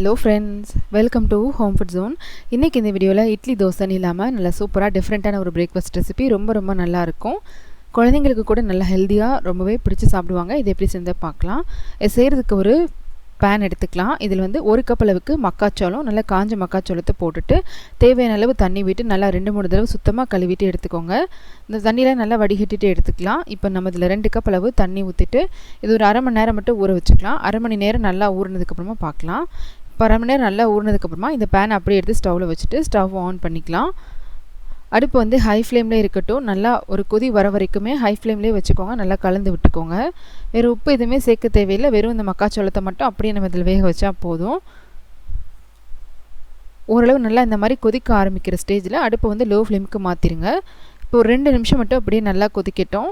Hello friends welcome to home food zone இன்றைக்கி இந்த வீடியோவில் இட்லி தோசைன்னு இல்லாமல் நல்லா சூப்பராக டிஃப்ரெண்ட்டான ஒரு பிரேக்ஃபாஸ்ட் ரெசிபி ரொம்ப ரொம்ப நல்லாயிருக்கும் குழந்தைங்களுக்கு கூட நல்லா ஹெல்த்தியாக ரொம்பவே பிடிச்சி சாப்பிடுவாங்க. இது எப்படி செஞ்சால் பார்க்கலாம். இது செய்கிறதுக்கு ஒரு பேன் எடுத்துக்கலாம். இதில் வந்து ஒரு கப் அளவுக்கு மக்காச்சோளம் நல்லா காஞ்ச மக்காச்சோளத்தை போட்டுட்டு தேவையான அளவு தண்ணி விட்டு நல்லா ரெண்டு மூணு தடவை சுத்தமாக கழுவிட்டு எடுத்துக்கோங்க. இந்த தண்ணியில் நல்லா வடிகட்டிட்டு எடுத்துக்கலாம். இப்போ நம்ம இதில் ரெண்டு கப் அளவு தண்ணி ஊற்றிட்டு இது ஒரு அரை மணி நேரம் மட்டும் ஊற வச்சுக்கலாம். அரை மணி நேரம் நல்லா ஊறினதுக்கப்புறமா பார்க்கலாம். இப்போ அரை மணி நேரம் நல்லா ஊறினதுக்கப்புறமா இந்த பேன் அப்படியே எடுத்து ஸ்டவ்வில் வச்சுட்டு ஸ்டவ் ஆன் பண்ணிக்கலாம். அடுப்பு வந்து ஹை ஃப்ளேம்லேயே இருக்கட்டும். நல்லா ஒரு கொதி வர வரைக்குமே ஹை ஃப்ளேம்லேயே வச்சுக்கோங்க. நல்லா கலந்து விட்டுக்கோங்க. வேறு உப்பு எதுவுமே சேர்க்க தேவையில்லை. வெறும் இந்த மக்காச்சோளத்தை மட்டும் அப்படியே நம்ம இதில் வேக வச்சா போதும். ஓரளவு நல்லா இந்த மாதிரி கொதிக்க ஆரம்பிக்கிற ஸ்டேஜில் அடுப்பை வந்து லோ ஃப்ளேமுக்கு மாற்றிடுங்க இப்போ ஒரு ரெண்டு நிமிஷம் மட்டும் அப்படியே நல்லா கொதிக்கட்டும்.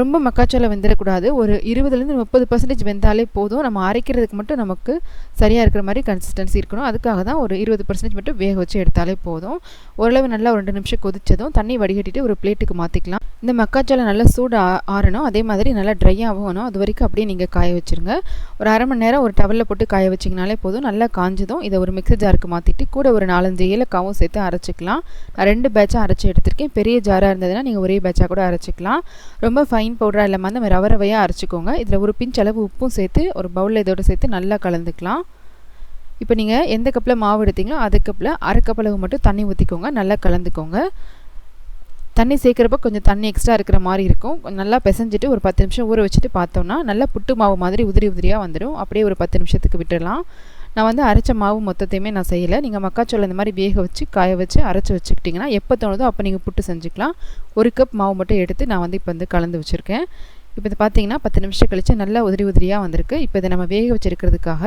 ரொம்ப மக்காச்சோளம் வெந்துடக்கூடாது. ஒரு இருபதுலேருந்து முப்பது பர்சன்டேஜ் வெந்தாலே போதும். நம்ம அரைக்கிறதுக்கு மட்டும் நமக்கு சரியாக இருக்கிற மாதிரி கன்சிஸ்டன்சி இருக்கணும். அதுக்காக தான் ஒரு இருபது பர்சன்டேஜ் மட்டும் வேக வச்சு எடுத்தாலே போதும். ஓரளவு நல்லா ஒரு ரெண்டு நிமிஷம் கொதிச்சதும் தண்ணி வடிகட்டிட்டு ஒரு பிளேட்டுக்கு மாற்றிக்கலாம் இந்த மக்காச்சோளம் நல்லா சூடு ஆறணும். அதே மாதிரி நல்லா ட்ரை ஆகணும் அது வரைக்கும் அப்படியே நீங்கள் காய வச்சுருங்க. ஒரு அரை மணி நேரம் ஒரு டவலில் போட்டு காய வச்சிங்கனாலே போதும். நல்லா காஞ்சதும் இதை ஒரு மிக்சர் ஜாருக்கு மாற்றிட்டு கூட ஒரு நாலஞ்சு ஏலக்காவும் சேர்த்து அரைச்சிக்கலாம். நான் ரெண்டு பேட்சாக அரைச்சி எடுத்திருக்கேன். பெரிய ஜாராக இருந்ததுன்னா நீங்கள் ஒரே பேட்சாக கூட அரைச்சிக்கலாம். ரொம்ப ஃபைன் பவுடராக இல்லாமல் அந்த மாதிரி ரவை ரவையாக அரைச்சிக்கோங்க. இதில் ஒரு பிஞ்ச் அளவு உப்பும் சேர்த்து ஒரு பவுலில் இதோடு சேர்த்து நல்லா கலந்துக்கலாம். இப்போ நீங்கள் எந்த கப்பில் மாவு எடுத்தீங்களோ அது கப்பில் அரை கப் அளவு மட்டும் தண்ணி ஊற்றிக்கோங்க நல்லா கலந்துக்கோங்க. தண்ணி சேர்க்குறப்ப கொஞ்சம் தண்ணி எக்ஸ்ட்ரா இருக்கிற மாதிரி இருக்கும். நல்லா பிசைஞ்சிட்டு ஒரு பத்து நிமிஷம் ஊற வச்சுட்டு பார்த்தோம்னா நல்லா புட்டு மாவு மாதிரி உதிரி உதிரியாக வந்துடும் அப்படியே ஒரு பத்து நிமிஷத்துக்கு விட்டுடலாம். நான் வந்து அரைச்ச மாவு மொத்தத்தையுமே நான் செய்யலை. நீங்கள் மக்காச்சோளம் இந்த மாதிரி வேக வச்சு காய வச்சு அரைச்சி வச்சுக்கிட்டிங்கன்னா எப்போ தோணுதோ அப்போ நீங்கள் புட்டு செஞ்சுக்கலாம். ஒரு கப் மாவு மட்டும் எடுத்து நான் வந்து இப்போ வந்து கலந்து வச்சுருக்கேன். இப்போ இது பார்த்தீங்கன்னா பத்து நிமிஷம் கழித்து நல்லா உதிரி உதிரியாக வந்திருக்கு. இப்போ இதை நம்ம வேக வச்சுருக்கிறதுக்காக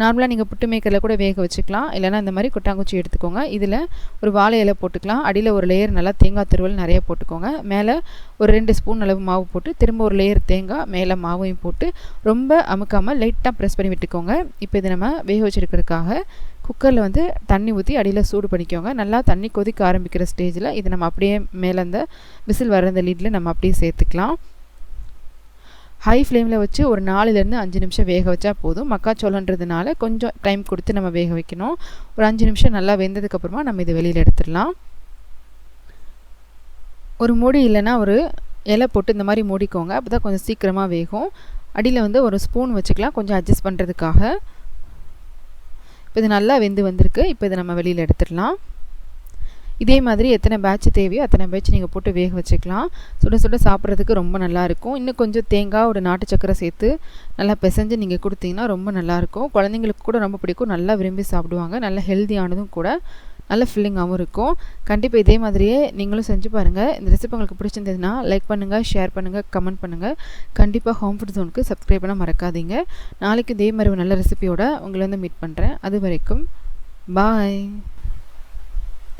நார்மலாக நீங்கள் புட்டு மேக்கரில் கூட வேக வச்சுக்கலாம். இல்லைனா இந்த மாதிரி கொட்டாங்குச்சி எடுத்துக்கோங்க. இதில் ஒரு வாழை இலை போட்டுக்கலாம். அடியில் ஒரு லேயர் நல்லா தேங்காய் துருவல் நிறைய போட்டுக்கோங்க. மேலே ஒரு ரெண்டு ஸ்பூன் அளவு மாவு போட்டு திரும்ப ஒரு லேயர் தேங்காய் மேலே மாவையும் போட்டு ரொம்ப அமுக்காமல் லைட்டாக ப்ரெஸ் பண்ணி விட்டுக்கோங்க. இப்போ இதை நம்ம வேக வச்சுருக்கிறதுக்காக குக்கரில் வந்து தண்ணி ஊற்றி அடியில் சூடு பண்ணிக்கோங்க. நல்லா தண்ணி கொதிக்க ஆரம்பிக்கிற ஸ்டேஜில் இதை நம்ம அப்படியே மேலே அந்த விசில் வர அந்த லீடில் நம்ம அப்படியே சேர்த்துக்கலாம். ஹை ஃப்ளேமில் வச்சு ஒரு நாலுலேருந்து அஞ்சு நிமிஷம் வேக வச்சா போதும். மக்காச்சோளன்றதுனால கொஞ்சம் டைம் கொடுத்து நம்ம வேக வைக்கணும். ஒரு அஞ்சு நிமிஷம் நல்லா வெந்ததுக்கப்புறமா நம்ம இதை வெளியில் எடுத்துடலாம். ஒரு மூடி இல்லைன்னா ஒரு இலை போட்டு இந்த மாதிரி மூடிக்கோங்க. அப்போ தான் கொஞ்சம் சீக்கிரமாக வேகும். அடியில் வந்து ஒரு ஸ்பூன் வச்சுக்கலாம். கொஞ்சம் அட்ஜஸ்ட் பண்ணுறதுக்காக இப்போ இது நல்லா வெந்து வந்திருக்கு. இப்போ இதை நம்ம வெளியில் எடுத்துடலாம். இதே மாதிரி எத்தனை பேட்ச் தேவையோ அத்தனை பேட்ச் நீங்கள் போட்டு வேக வச்சுக்கலாம். சுட சுட சாப்பிட்றதுக்கு ரொம்ப நல்லாயிருக்கும் இன்னும் கொஞ்சம் தேங்காய் ஒரு நாட்டு சக்கரை சேர்த்து நல்லா பிசைஞ்சு நீங்கள் கொடுத்தீங்கன்னா ரொம்ப நல்லாயிருக்கும் குழந்தைங்களுக்கு கூட ரொம்ப பிடிக்கும். நல்லா விரும்பி சாப்பிடுவாங்க. நல்ல ஹெல்த்தியானதும் கூட நல்ல ஃபில்லிங்காகவும் இருக்கும். கண்டிப்பாக இதே மாதிரியே நீங்களும் செஞ்சு பாருங்கள் இந்த ரெசிபி உங்களுக்கு பிடிச்சிருந்ததுன்னா லைக் பண்ணுங்கள் ஷேர் பண்ணுங்கள் கமெண்ட் பண்ணுங்கள் கண்டிப்பாக ஹோம் ஃபுட் ஜோனுக்கு சப்ஸ்கிரைப் பண்ண மறக்காதீங்க. நாளைக்கு இதே மாதிரி ஒரு நல்ல ரெசிபியோட உங்களை வந்து மீட் பண்ணுறேன் அது வரைக்கும் பாய்